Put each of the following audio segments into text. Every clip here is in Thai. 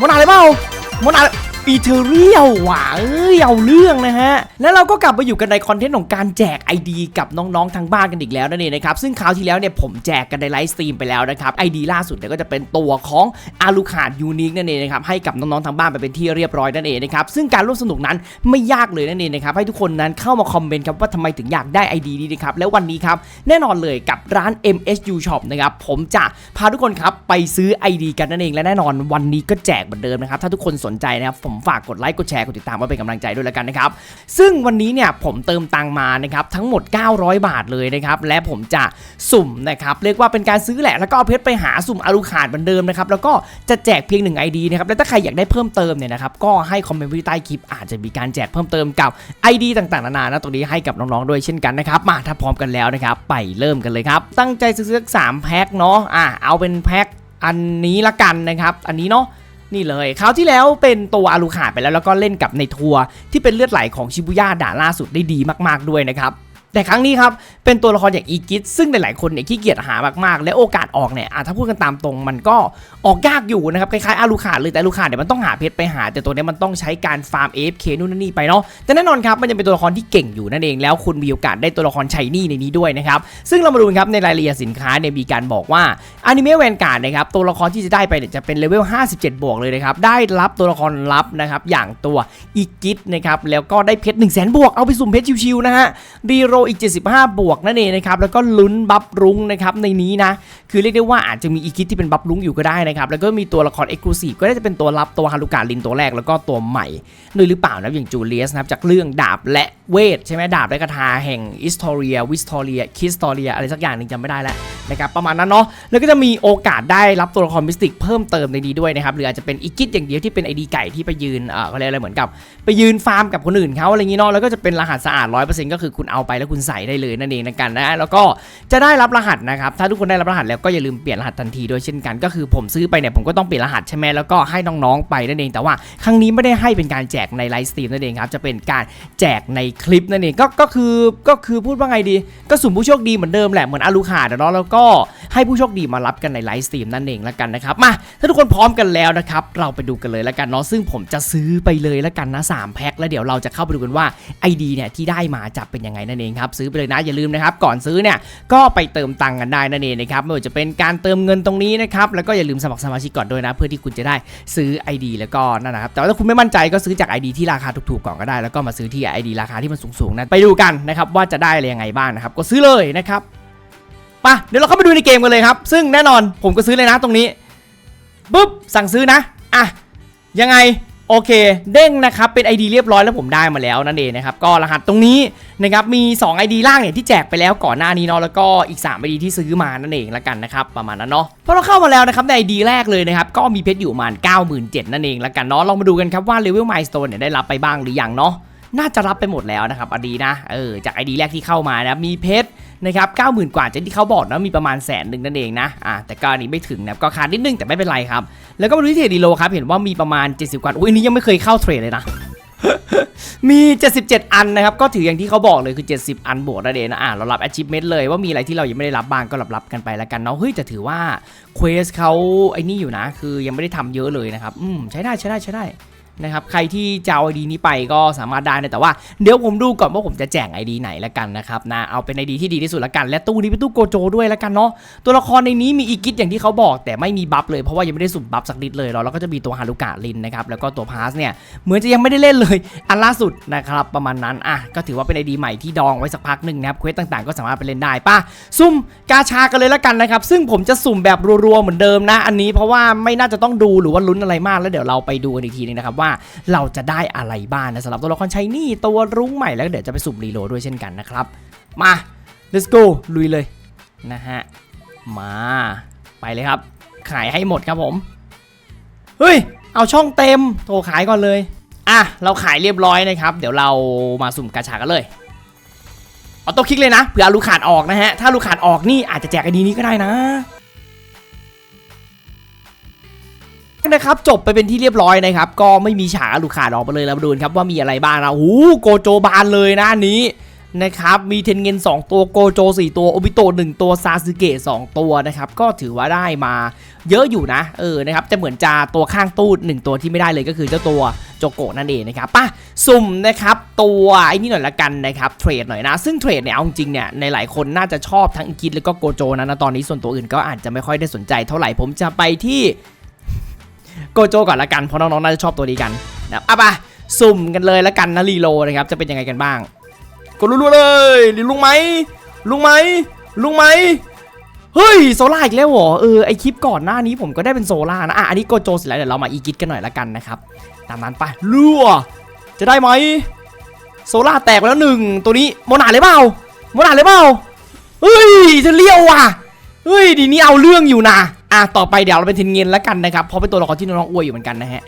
มันอะไรเมามันอะไร อีเทเรียลว่ะเอ้ยเอาเรื่องนะฮะ แล้วเราก็กลับมาอยู่กันในคอนเทนต์ของการแจก ID กับน้องๆทางบ้านกันอีกแล้วนั่นเองนะครับ ซึ่งคราวที่แล้วเนี่ยผมแจกกันในไลฟ์สตรีมไปแล้วนะครับ ID ล่าสุดเนี่ยก็จะเป็นตัวของอาลูขาดยูนิคนั่นเองนะครับ ให้กับน้องๆทางบ้านไปเป็นที่เรียบร้อยนั่นเองนะครับ ซึ่งการร่วมสนุกนั้นไม่ยากเลยนั่นเองนะครับ ให้ทุกคนนั้นเข้ามาคอมเมนต์ครับว่าทำไมถึงอยากได้ ID นี้นะครับ แล้ววันนี้ครับแน่นอนเลยกับร้าน MSU Shop นะครับ ผมจะพาทุกคนครับไปซื้อ ID กันนั่นเอง และแน่นอนวันนี้ก็แจกเหมือนเดิมนะครับ ถ้าทุกคนสนใจนะครับผมฝากกดไลค์กดแชร์กดติดตามไว้เป็นกำลังใจด้วยแล้วกันนะครับ ซึ่งวันนี้เนี่ยผมเติมตังมานะครับทั้งหมด 900 บาทเลยนะครับและผมจะสุ่มนะครับเรียกว่าเป็นการซื้อแหละแล้วก็เอาเพชรไปหาสุ่มอารูขาดเหมือนเดิมนะครับแล้วก็จะแจกเพียง1 ID นะครับแล้วถ้าใครอยากได้เพิ่มเติมเนี่ยนะครับก็ให้คอมเมนต์ไว้ใต้คลิปอาจจะมีการแจกเพิ่มเติมกับ ID ต่างๆนานานะตรงนี้ให้กับน้องๆด้วยเช่นกันนะครับมาถ้าพร้อมกันแล้วนะครับไปเริ่มกันเลยครับตั้งใจซื้อสักสามแพ็คเนาะอะเอาเป็นแพ็คอันนี้ละกันนะครับ อันนี้เนาะ นี่เลยคราวที่แล้วเป็นตัวอาลูขาดไปแล้วแล้วก็เล่นกับในทัวร์ที่เป็นเลือดไหลของชิบุย่าด่านล่าสุดได้ดีมากๆด้วยนะครับ แต่ครั้งนี้ครับเป็นตัวละครอย่างอีกิสซึ่งหลายๆคนเนี่ยขี้เกียจหามากๆ และโอกาสออกเนี่ยถ้าพูดกันตามตรงมันก็ออกยากอยู่นะครับคล้ายๆอารูขาดเลยแต่อารูขาดเนี่ยมันต้องหาเพชรไปหา แต่ตัวเนี้ยมันต้องใช้การฟาร์ม AFK นู่นนนนี่ไปเนาะแต่แน่นอนครับมันยังเป็นตัวละครที่เก่งอยู่นั่นเองแล้วคุณมีโอกาสได้ตัวละครชัยนี่ในนี้ด้วยนะครับซึ่งเรามาดูครับในรายละเอียดสินค้าเนี่ยมีการบอกว่าอนิเมะแวนการ์ดนะครับตัวละครที่จะได้ไปเนี่ยจะเป็นเลเวล 57 บวกเลยนะครับได้รับตัวละครลับนะครับอย่างตัวอีกิทนะครับแล้วก็ได้เพชร1 0 0 0 0 0บวกเอาไปสุ่มเพชรชิวๆนะฮะรีโรอีก 75 บวกนั่นเองนะครับแล้วก็ลุ้นบัฟรุ้งนะครับในนี้นะคือเรียกได้ว่าอาจจะมีอีกิทที่เป็นบัฟรุ้งอยู่ก็ได้นะครับแล้วก็มีตัวละครเอ็กซ์คลูซีฟก็ได้จะเป็นตัวรับตัวฮารุกาลินตัวแรกแล้วก็ตัวใหม่ด้วยหรือเปล่านะอย่างจูเลียสนะครับจากเรื่องดาบและ เวทใช่ไหมดาบและคาถาแห่งอิสตอเรียวิสตอเรียคิสตอเรียอะไรสักอย่างหนึงจำไม่ได้แล้วนะครับประมาณนั้นเนาะแล้วก็จะมีโอกาสได้รับตัวละครมิสติกเพิ่มเติมในนี้ด้วยนะครับหรืออาจจะเป็นอีกิทอย่างเดียวที่เป็นไอดีไก่ที่ไปยืนเอ่อเขาเรียกอะไรเหมือนกับ ไปยืนฟาร์มกับคนอื่นเขาอะไรอย่างงี้เนาะแล้วก็จะเป็นรหัสสะอาด100%ก็คือคุณเอาไปแล้วคุณใส่ได้เลยนั่นเองนะกันนะแล้วก็จะได้รับรหัสนะครับถ้าทุกคนได้รับรหัสแล้วก็อย่าลืมเปลี่ยนรหัสทันทีด้วยเช่นกัน ก็คือผมซื้อไปเนี่ยผมก็ต้องเปลี่ยนรหัสใช่ไหมแล้วก็ให้น้องๆไปนั่นเองแต่ว่าครั้งนี้ไม่ได้ให้เป็นการแจกในไลฟ์สตรีมนั่นเองครับจะเป็นการแจกในคลิปนั่นเองก็ก็คือก็คือพูดว่าไงดี ก็สุ่มผู้โชคดีเหมือนเดิมแหละเหมือนอาลูขาดอเนาะแล้วก็ให้ผู้โชคดีมารับกันในไลฟ์สตรีมนั่นเองละกันนะครับมาถ้าทุกคนพร้อมกันแล้วนะครับเราไปดูกันเลยละกันเนาะซึ่งผมจะซื้อไปเลยละกันนะ3แพ็คแล้วเดี๋ยวเราจะเข้าไปดูกันว่า ID เนี่ยที่ได้มาจะเป็นยังไงนั่นเองครับซื้อไปเลยนะอย่าลืมนะครับก่อนซื้อเนี่ยก็ไปเติมตังค์กันได้นั่นเองนะครับไม่ว่าจะเป็นการเติมเงินตรงนี้นะครับแล้วก็อย่าลืมสมัครสมาชิกก่อนด้วยนะ เพื่อที่คุณจะได้ซื้อ ID แล้วก็นั่นนะครับแต่ว่าถ้าคุณไม่มั่นใจก็ซื้อจาก ID ที่ราคาถูกๆก่อนก็ได้แล้วก็มาซื้อที่ ID ราคาที่มันสูงๆนะไปดูกันนะครับว่าจะได้อะไรยังไงบ้างนะครับก็ซื้อเลยนะครับปะเดี๋ยวเราเข้าไปดูในเกมกันเลยครับ ซึ่งแน่นอนผมก็ซื้อเลยนะตรงนี้ปุ๊บสั่งซื้อนะอะยังไงโอเค เด้งนะครับเป็น ID เรียบร้อยแล้วผมได้มาแล้วนั่นเองนะครับก็รหัสตรงนี้นะครับมี 2 ID ล่างเนี่ยที่แจกไปแล้วก่อนหน้านี้เนาะแล้วก็อีก 3 ID ที่ซื้อมานั่นเองละกันนะครับประมาณนั้นเนาะพอเราเข้ามาแล้วนะครับใน ID แรกเลยนะครับก็มีเพชรอยู่ประมาณ 97,000นั่นเองละกันเนาะลองมาดูกันครับว่าเลเวลมายสโตนเนี่ยได้รับไปบ้างหรือยังเนาะ น่าจะรับไปหมดแล้วนะครับอดีนะเออจาก ID แรกที่เข้ามานะมีเพชรนะครับ90,000กว่าจากที่เขาบอกนะมีประมาณแสนหนึ่งนั่นเองนะอะแต่ก็อันนี้ไม่ถึงนะก็ขาดนิดนึงแต่ไม่เป็นไรครับ แล้วก็มาดูที่เทรดดีโลครับเห็นว่ามีประมาณ 70 กว่าอุ้ยนี้ยังไม่เคยเข้าเทรดเลยนะมี 77 อันนะครับ ก็ถืออย่างที่เขาบอกเลยคือ 70 อันบวกนั่นเองนะอะเรารับ achievement เลยว่ามีอะไรที่เรายังไม่ได้รับบ้างก็รับรับกันไปแล้วกันเนาะเฮ้ยแต่ถือว่าเควสเขาไอ้นี่อยู่นะ คือยังไม่ได้ทำเยอะเลยนะครับ อืมใช้ได้ใช้ได้ใช้ได้ นะครับใครที่จะเอาไอดีนี้ไปก็สามารถได้นะแต่ว่าเดี๋ยวผมดูก่อนว่าผมจะแจกไอดีไหนละกันนะครับนะเอาเป็นไอดีที่ดีที่สุดละกันและตู้นี้เป็นตู้โกโจด้วยละกันเนาะตัวละครในนี้มีอีกิทอย่างที่เขาบอก แต่ไม่มีบัฟเลยเพราะว่ายังไม่ได้สุ่มบัฟสักนิดเลยเราแล้วก็จะมีตัวฮารุกะลินนะครับแล้วก็ตัวพาสเนี่ยเหมือนจะยังไม่ได้เล่นเลยอันล่าสุดนะครับประมาณนั้นอะก็ถือว่าเป็นไอดีใหม่ที่ดองไว้สักพักหนึ่งนะครับเควสต่างๆ ก็สามารถไปเล่นได้ป่ะซุ่มกาชากันเลยละกันนะครับซึ่งผมจะสุ่มแบบรัวๆเหมือนเดิมนะ อันนี้เพราะว่าไม่น่าจะต้องดูหรือว่าลุ้นอะไรมากแล้วเดี๋ยวเราไปดูกันอีกทีนึงนะครับว่าเราจะได้อะไรบ้างนะสำหรับตัวละครชายนี่ตัวรุ้งใหม่แล้วเดี๋ยวจะไปสุ่มรีโหลดด้วยเช่นกันนะครับ มา let's go ลุยเลยนะฮะมาไปเลยครับ ขายให้หมดครับผม เฮ้ย เอาช่องเต็มโทรขายก่อนเลย อะ เราขายเรียบร้อยนะครับ เดี๋ยวเรามาสุ่มกาชากันเลยเอาตัวคลิกเลยนะเผื่อลูกขาดออกนะฮะ ถ้าลูกขาดออกนี่อาจจะแจกไอดีนี้ก็ได้นะ นะครับจบไปเป็นที่เรียบร้อยนะครับก็ไม่มีฉากลูกขาดออกมาเลยแล้วมาดูครับว่ามีอะไรบ้างนะโอ้โกโจบานเลยนะนี้นะครับมีเทนเงิน 2 ตัวโกโจ 4 ตัวโอบิโตะ1ตัวซาสึเกะ2ตัวนะครับก็ถือว่าได้มาเยอะอยู่นะเออนะครับแต่เหมือนจะตัวข้างตู้หนึ่งตัวที่ไม่ได้เลยก็คือเจ้าตัวโจโกะนั่นเองนะครับป่ะสุ่มนะครับตัวไอ้นี่หน่อยละกันนะครับเทรดหน่อยนะ ซึ่งเทรดเนี่ยเอาจริงเนี่ยในหลายคนน่าจะชอบทั้งอิกิดแล้วก็โกโจนะนะตอนนี้ส่วนตัวอื่นก็อาจจะไม่ค่อยได้สนใจเท่าไหร่ผมจะไปที่ โกโจก่อนละกันเพราะน้องๆน่าจะชอบตัวนี้กันนะครับอะไปสุ่มกันเลยละกันนะรีโลนะครับจะเป็นยังไงกันบ้างกดรัวๆเลยลุงไหมลุงไหมลุงไหมเฮ้ยโซล่าอีกแล้วเหรอเออไอคลิปก่อนหน้านี้ผมก็ได้เป็นโซล่านะอะอันนี้โกโจเสร็จแล้วเดี๋ยวเรามาอีกิทกันหน่อยละกันนะครับตามนั้นไปรัวจะได้ไหมโซล่าแตกไปแล้วหนึ่งตัวนี้โมนาเลยเปล่าโมนาเลยเปล่าเฮ้ยจะเลี้ยวว่ะ เฮ้ยดีนี้เอาเรื่องอยู่นะอะต่อไปเดี๋ยวเราเป็นเทนเงินแล้วกันนะครับเพราะเป็นตัวละครที่น้องๆอวยอยู่เหมือนกันนะฮะ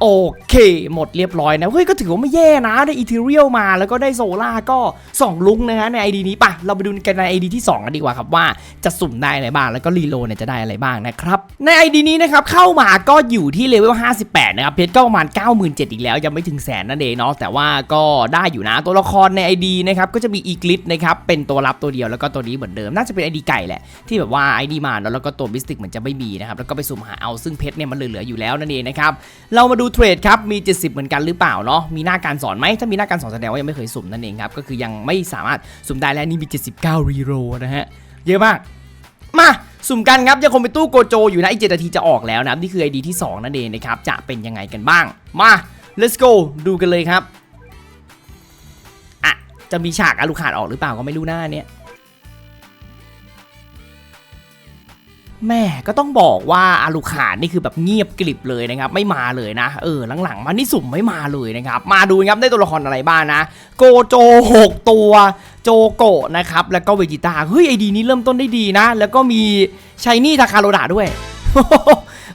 โอเค หมดเรียบร้อยนะ เฮ้ย ก็ถือว่าไม่แย่นะ ได้อีเทเรียลมาแล้วก็ได้โซล่าก็ 2 ลุงนะฮะใน ID นี้ปะเราไปดูกันใน ID ที่ 2 กันดีกว่าครับว่าจะสุ่มได้อะไรบ้าง แล้วก็รีโลเนี่ยจะได้อะไรบ้างนะครับ ใน ID นี้นะครับ เข้ามาก็อยู่ที่เลเวล 58 นะครับ เพชรก็ประมาณ 97,000 อีกแล้ว ยังไม่ถึงแสนนั่นเองเนาะแต่ว่าก็ได้อยู่นะตัวละครใน ID นะครับก็จะมีอีกลิสนะครับเป็นตัวรับตัวเดียวแล้วก็ตัวนี้เหมือนเดิมน่าจะเป็น ID ไก่แหละที่แบบว่า ID มาแล้วก็ตัวมิสติกเหมือนจะไม่มีนะครับแล้วก็ไปสุ่มหาเอาซึ่งเพชรเนี่ยมันเหลืออยู่แล้วนั่นเองนะครับเรามาดูเทรดครับมี 70 เหมือนกันหรือเปล่าเนาะมีหน้าการสอนไหมถ้ามีหน้าการสอนแสดงว่ายังไม่เคยสุ่มนั่นเองครับก็คือยังไม่สามารถสุ่มได้และนี่มี 79 รีโรนะฮะเยอะมากมาสุ่มกันครับยังคงเป็นตู้โกโจอยู่นะอีก7นาทีจะออกแล้วนะนี่คือ ID ที่ 2 นั่นเองนะครับจะเป็นยังไงกันบ้างมา let's go ดูกันเลยครับอะจะมีฉากอาลูขาดออกหรือเปล่าก็ไม่รู้หน้าเนี้ย แม่ก็ต้องบอกว่าอาลูขาดนี่คือแบบเงียบกริบเลยนะครับไม่มาเลยนะเออหลังๆมานี่สุ่มไม่มาเลยนะครับมาดูครับได้ตัวละครอะไรบ้างนะ โกโจ 6 ตัวโจโกะนะครับแล้วก็เวจิต้าเฮ้ยไอดีนี้เริ่มต้นได้ดีนะ แล้วก็มีชายนี่ทาคาโรดะด้วย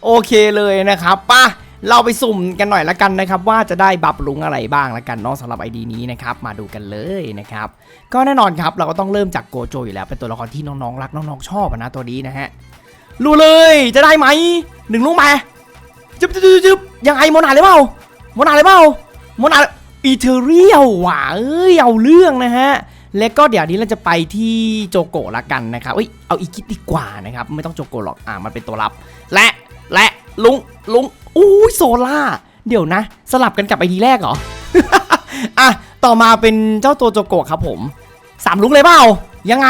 โอเคเลยนะครับป่ะเราไปสุ่มกันหน่อยละกันนะครับ ว่าจะได้บัฟลุงอะไรบ้างละกันเนาะสำหรับไอดีนี้นะครับ มาดูกันเลยนะครับ ก็แน่นอนครับเราก็ต้องเริ่มจากโกโจอยู่แล้วเป็นตัวละครที่น้องๆรักน้องๆชอบอะนะตัวนี้นะฮะ รู้เลยจะได้ไหมหนึ่งลูกมาจึ๊บจึ๊บจึ๊บยังไงโมนาเลยเปล่าโมนาเลยเปล่าโมนาอีเทเรียลว่ะเอ้ยเอาเรื่องนะฮะแล้วก็เดี๋ยวนี้เราจะไปที่โจโกะละกันนะครับเอ้ยเอาอีกิดดีกว่านะครับไม่ต้องโจโกะหรอกอ่ามันเป็นตัวรับ และและลุงลุงอู้ยโซล่าเดี๋ยวนะ สลับกันกับไอดีแรกเหรออะต่อมาเป็นเจ้าตัวโจโกะครับผมสามลุงเลยเปล่ายังไง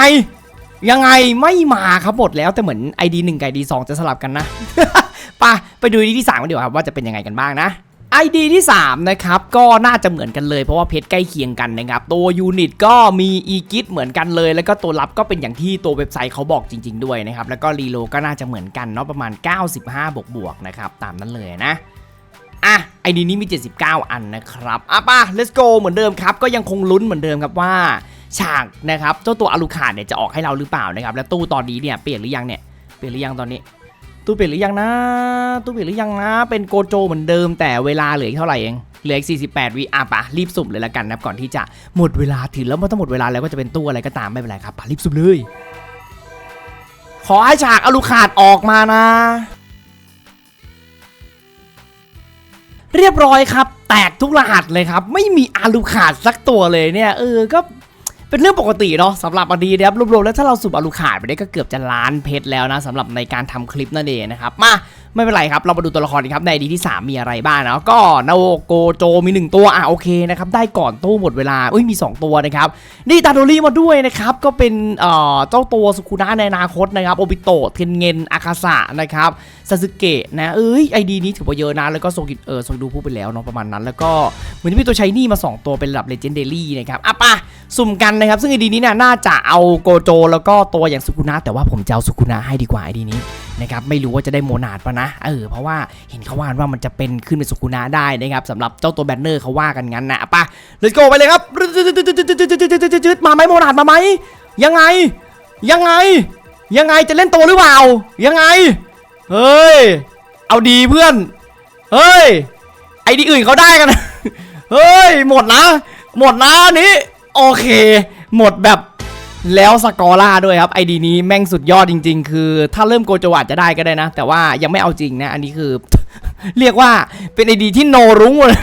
ยังไงไม่มาครับหมดแล้วแต่เหมือน ID 1กับ ID 2 จะสลับกันนะป่ะไปดู ID ที่3กันดีกว่าครับว่าจะเป็นยังไงกันบ้างนะ ID ที่ 3 นะครับ ก็น่าจะเหมือนกันเลยเพราะว่าเพชรใกล้เคียงกันนะครับ ตัวยูนิตก็มีอีกิทเหมือนกันเลย แล้วก็ตัวรับก็เป็นอย่างที่ตัวเว็บไซต์เขาบอกจริง ๆ ด้วยนะครับ แล้วก็รีโลก็น่าจะเหมือนกันเนาะประมาณ 95 บวกบวกๆนะครับ ตามนั้นเลยนะอะไอดีนี้มี 79 อันนะครับอะป่ะ let's go เหมือนเดิมครับ ก็ยังคงลุ้นเหมือนเดิมครับว่า ฉากนะครับเจ้าตัวอลูคาดเนี่ยจะออกให้เราหรือเปล่านะครับแล้วตู้ตอนนี้เนี่ยเปลี่ยนหรือยังเนี่ยเปลี่ยนหรือยังตอนนี้ ตู้เปลี่ยนหรือยังนะตู้เปลี่ยนหรือยังนะ เป็นโกโจเหมือนเดิมแต่เวลาเหลืออีกเท่าไหร่เองเหลืออีก48วิอะปะรีบสุ่มเลยละกันนะก่อนที่จะหมดเวลาถึงแล้วมันต้องหมดเวลาแล้วก็จะเป็นตู้อะไรก็ตามไม่เป็นไรครับปะรีบสุ่มเลยขอให้ฉากอลูคาดออกมานะ เรียบร้อยครับ แตกทุกรหัสเลยครับ ไม่มีอาลูขาดสักตัวเลยเนี่ย เออ ก็ เป็นเรื่องปกติเนาะสำหรับอันนี้นะครับรวมๆแล้วถ้าเราสูบอลูขาดไปได้ก็เกือบจะล้านเพชรแล้วนะสำหรับในการทำคลิปนั่นเองนะครับมาไม่เป็นไรครับเรามาดูตัวละครกันครับในดีที่ 3 มีอะไรบ้างนะก็นาโอโกโจมี 1 ตัวอะโอเคนะครับได้ก่อนตู้หมดเวลาเอ้ยมี 2 ตัวนะครับนี่ตาโดรีมาด้วยนะครับก็เป็นเอ่อเจ้าตัวสุคุนะในอนาคตนะครับโอบิโตะเทนเงินอาคาสะนะครับซาสึเกะนะเอ้ยไอดีนี้ถือว่าเยอะนะแล้วก็โซกิเออโซดูพูดไปแล้วเนาะประมาณนั้น แล้วก็เหมือนมีตัวใช้นี่มา 2 ตัวเป็นระดับเลเจนเดอรี่นะครับอะป่ะ สุ่มกันนะครับ ซึ่งไอดีนี้เนี่ยน่าจะเอาโกโจ แล้วก็ตัวอย่างสุคุนะแต่ว่าผมจะเอาสุคุนะให้ดีกว่าไอดีนี้นะครับไม่รู้ว่าจะได้โมนาดปะนะเออเพราะว่าเห็นเขาว่านว่ามันจะเป็นขึ้นเป็นสุคุนะได้นะครับสำหรับเจ้าตัวแบนเนอร์เขาว่ากันงั้นนะป่ะ let's go ไปเลยครับมาไหมโมนาดมาไหมยังไง ยังไง ยังไงจะเล่นโตหรือเปล่า ยังไง เฮ้ย เอาดีเพื่อน เฮ้ย ไอดีอื่นเขาได้กัน เฮ้ย หมดนะ หมดนะนี้ โอเค หมดแบบแล้วสกอร่าด้วยครับไอดีนี้แม่งสุดยอดจริง ๆ คือถ้าเริ่มโกโจวาจะได้ก็ได้นะ แต่ว่ายังไม่เอาจริงนะ อันนี้คือ เรียกว่าเป็นไอดีที่โนรุ้งเลย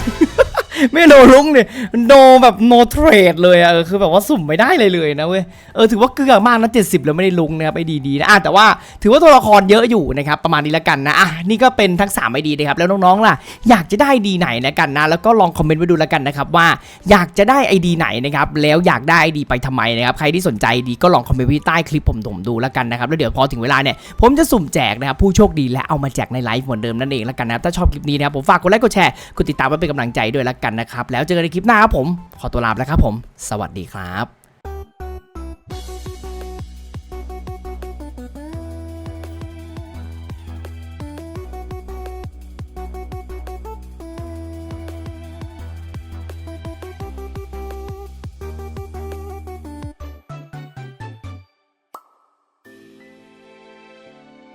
ไม่โนลุงเนี่ยโนแบบโนเทรดเลยอะคือแบบว่าสุ่มไม่ได้เลยเลยนะเว้ยเออถือว่าเกลือมากนะ70แล้วไม่ได้ลุงนะครับไอดีๆนะอะแต่ว่าถือว่าตัวละครเยอะอยู่นะครับประมาณนี้แล้วกันนะอะนี่ก็เป็นทั้ง3ไอดีนะครับแล้วน้องๆล่ะ อยากจะได้ดีไหนนะกันนะแล้วก็ลองคอมเมนต์ไว้ดูแล้วกันนะครับว่าอยากจะได้ไอดีไหนนะครับแล้วอยากได้ไอดีไปทำไมนะครับใครที่สนใจดีก็ลองคอมเมนต์ไว้ใต้คลิปผมผมดูแล้วกันนะครับแล้วเดี๋ยวพอถึงเวลาเนี่ยผมจะสุ่มแจกนะครับผู้โชคดีและเอามาแจกในไลฟ์เหมือนเดิมนั่นเองแล้วกันนะถ้าชอบคลิปนี้นะครับผมฝากกดไลค์กดแชร์กดติดตามไว้เป็นกำลังใจด้วยแล้วกันนะครับ แล้วเจอกันในคลิปหน้าครับผม ขอตัวลาไปแล้วครับผม สวัสดีครับ